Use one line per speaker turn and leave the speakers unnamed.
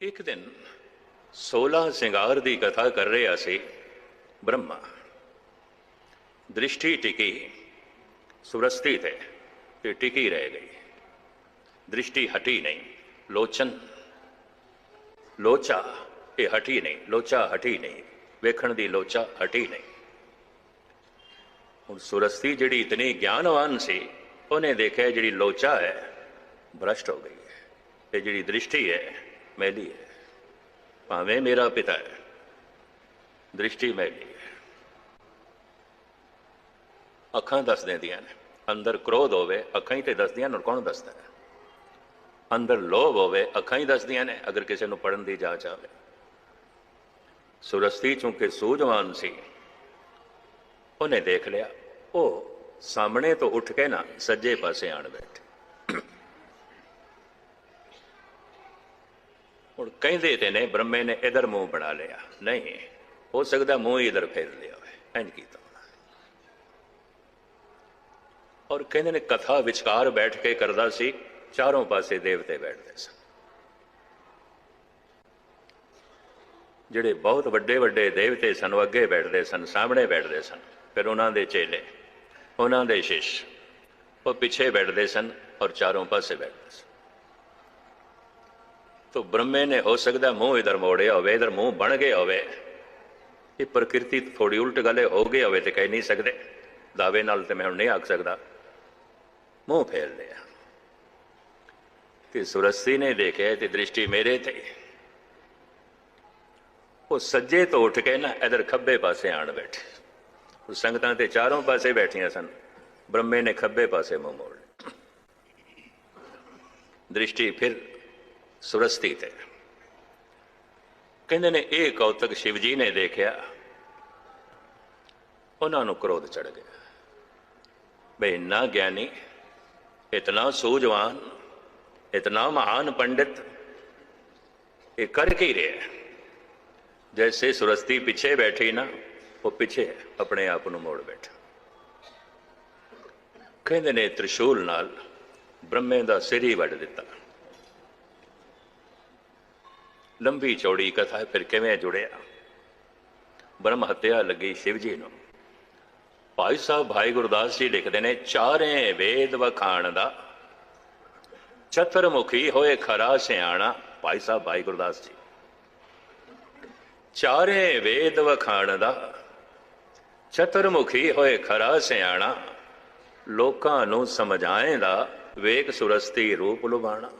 ਇੱਕ ਦਿਨ 16 ਸਿੰਗਾਰ ਦੀ ਕਥਾ ਕਰ ਰਿਹਾ ਸੀ ਬ੍ਰਹਮਾ। ਦ੍ਰਿਸ਼ਟੀ ਟਿਕੀ, ਸੁਰਸਤੀ ਤੇ ਤੇ ਟਿਕੀ ਰਹਿ ਗਈ। ਦ੍ਰਿਸ਼ਟੀ ਹਟੀ ਨਹੀਂ, ਲੋਚਨ। ਲੋਚਾ, ਇਹ ਹਟੀ ਨਹੀਂ, ਲੋਚਾ ਹਟੀ ਨਹੀਂ, ਵੇਖਣ ਦੀ ਲੋਚਾ ਹਟੀ ਨਹੀਂ। ਹੁਣ ਸੁਰਸਤੀ ਜਿਹੜੀ ਇਤਨੀ ਗਿਆਨਵਾਨ ਸੀ, ਉਹਨੇ ਦੇਖਿਆ ਜਿਹੜੀ ਲੋਚਾ ਹੈ, ਭ੍ਰਸ਼ਟ ਹੋ ਗਈ ਹੈ। ਤੇ ਜਿਹੜੀ ਦ੍ਰਿਸ਼ਟੀ ਹੈ ਮੈਲੀ ਹੈ। ਭਾਵੇਂ ਮੇਰਾ ਪਿਤਾ ਹੈ, ਦ੍ਰਿਸ਼ਟੀ ਮੈਲੀ ਹੈ। ਅੱਖਾਂ ਦੱਸ ਦਿੰਦੀਆਂ ਨੇ। ਅੰਦਰ ਕ੍ਰੋਧ ਹੋਵੇ, ਅੱਖਾਂ ਹੀ ਤੇ ਦੱਸਦੀਆਂ ਨੇ ਕੌਣ ਦੱਸਦਾ ਹੈ? ਅੰਦਰ ਲੋਭ ਹੋਵੇ, ਅੱਖਾਂ ਹੀ ਦੱਸਦੀਆਂ ਨੇ, ਅਗਰ ਕਿਸੇ ਨੂੰ ਪੜਨ ਦੀ ਜਾਚ ਆਵੇ। ਸੁਰਸਤੀ ਚੁੰਕੇ ਸੂਝਵਾਨ ਸੀ। ਉਹਨੇ ਦੇਖ ਲਿਆ, ਉਹ ਸਾਹਮਣੇ ਤੋਂ ਉੱਠ ਕੇ ਨਾ ਸੱਜੇ ਪਾਸੇ ਆਣ ਬੈਠੇ। ਹੁਣ ਕਹਿੰਦੇ ਤੇ ਨੇ, ਬ੍ਰਹਮੇ ਨੇ ਇਧਰ ਮੂੰਹ ਬਣਾ ਲਿਆ। ਨਹੀਂ, ਹੋ ਸਕਦਾ ਮੂੰਹ ਹੀ ਇਧਰ ਫੇਰ ਲਿਆ ਹੋਵੇ। ਇੰਜ ਕੀਤਾ ਔਰ ਕਹਿੰਦੇ ਨੇ, ਕਥਾ ਵਿਚਕਾਰ ਬੈਠ ਕੇ ਕਰਦਾ ਸੀ, ਚਾਰੋਂ ਪਾਸੇ ਦੇਵਤੇ ਬੈਠਦੇ ਸਨ। ਜਿਹੜੇ ਬਹੁਤ ਵੱਡੇ ਵੱਡੇ ਦੇਵਤੇ ਸਨ, ਉਹ ਅੱਗੇ ਬੈਠਦੇ ਸਨ, ਸਾਹਮਣੇ ਬੈਠਦੇ ਸਨ, ਫਿਰ ਉਹਨਾਂ ਦੇ ਚੇਲੇ, ਉਹਨਾਂ ਦੇ ਸ਼ਿਸ਼, ਉਹ ਪਿੱਛੇ ਬੈਠਦੇ ਸਨ ਔਰ ਚਾਰੋਂ ਪਾਸੇ ਬੈਠਦੇ ਸਨ। ਤੋ ਬ੍ਰਹਮੇ ਨੇ ਹੋ ਸਕਦਾ ਮੂੰਹ ਇਧਰ ਮੋੜਿਆ ਹੋਵੇ ਇਧਰ ਮੂੰਹ ਬਣ ਗਿਆ ਹੋਵੇ ਇਹ ਪ੍ਰਕਿਰਤੀ ਥੋੜੀ ਉਲਟ ਗਲੇ ਹੋ ਗਈ ਹੋਵੇ ਤੇ ਕਹਿ ਨਹੀਂ ਸਕਦੇ ਦਾਅਵੇ ਨਾਲ ਤੇ ਮੈਂ ਹੁਣ ਨਹੀਂ ਆਖ ਸਕਦਾ ਮੂੰਹ ਫੇਰ ਲਿਆ ਕਿ ਸੁਰਸਤੀ ਨੇ ਦੇਖਿਆ ਤੇ ਦ੍ਰਿਸ਼ਟੀ ਮੇਰੇ ਤੇ ਉਹ ਸੱਜੇ ਤੋਂ ਉੱਠ ਕੇ ਨਾ ਇਧਰ ਖੱਬੇ ਪਾਸੇ ਆਣ ਬੈਠੇ ਉਹ ਸੰਗਤਾਂ ਤੇ ਚਾਰੋਂ ਪਾਸੇ ਬੈਠੀਆਂ ਸਨ ਬ੍ਰਹਮੇ ਨੇ ਖੱਬੇ ਪਾਸੇ ਮੂੰਹ ਮੋੜ ਲਿਆ ਦ੍ਰਿਸ਼ਟੀ ਫਿਰ ਸੁਰਸਤੀ ਤੇ ਕਹਿੰਦੇ ਨੇ, ਇਹ ਕੌਤਕ ਸ਼ਿਵ ਜੀ ਨੇ ਦੇਖਿਆ, ਉਹਨਾਂ ਨੂੰ ਕ੍ਰੋਧ ਚੜ ਗਿਆ। ਬਈ, ਇੰਨਾ ਗਿਆਨੀ, ਇਤਨਾ ਸੂਝਵਾਨ, ਇਤਨਾ ਮਹਾਨ ਪੰਡਿਤ, ਇਹ ਕਰ ਕੀ ਰਿਹਾ ਜੈਸੇ ਸੁਰਸਤੀ ਪਿੱਛੇ ਬੈਠੀ ਨਾ, ਉਹ ਪਿੱਛੇ ਆਪਣੇ ਆਪ ਨੂੰ ਮੋੜ ਬੈਠਾ। ਕਹਿੰਦੇ ਨੇ, ਤ੍ਰਿਸ਼ੂਲ ਨਾਲ ਬ੍ਰਹਮੇ ਦਾ ਸਿਰ ਹੀ ਵੱਢ ਦਿੱਤਾ। ਲੰਬੀ ਚੌੜੀ ਕਥਾ ਹੈ, ਫਿਰ ਕਿਵੇਂ ਜੁੜਿਆ? ਬ੍ਰਹਮ ਹੱਤਿਆ ਲੱਗੀ ਸ਼ਿਵ ਜੀ ਨੂੰ। ਭਾਈ ਸਾਹਿਬ ਭਾਈ ਗੁਰਦਾਸ ਜੀ ਲਿਖਦੇ ਨੇ ਚਾਰੇ ਵੇਦ ਵਖਾਣ ਦਾ। ਚਤਰਮੁਖੀ ਹੋਏ ਖਰਾ ਸਿਆਣਾ। ਭਾਈ ਸਾਹਿਬ ਭਾਈ ਗੁਰਦਾਸ ਜੀ। ਚਾਰੇ ਵੇਦ ਵਖਾਣ ਦਾ। ਚਤਰਮੁਖੀ ਹੋਏ ਖਰਾ ਸਿਆਣਾ। ਲੋਕਾਂ ਨੂੰ ਸਮਝਾਏਂਦਾ ਵੇਖ ਸੁਰਸਤੀ ਰੂਪ ਲੁਬਾਣਾ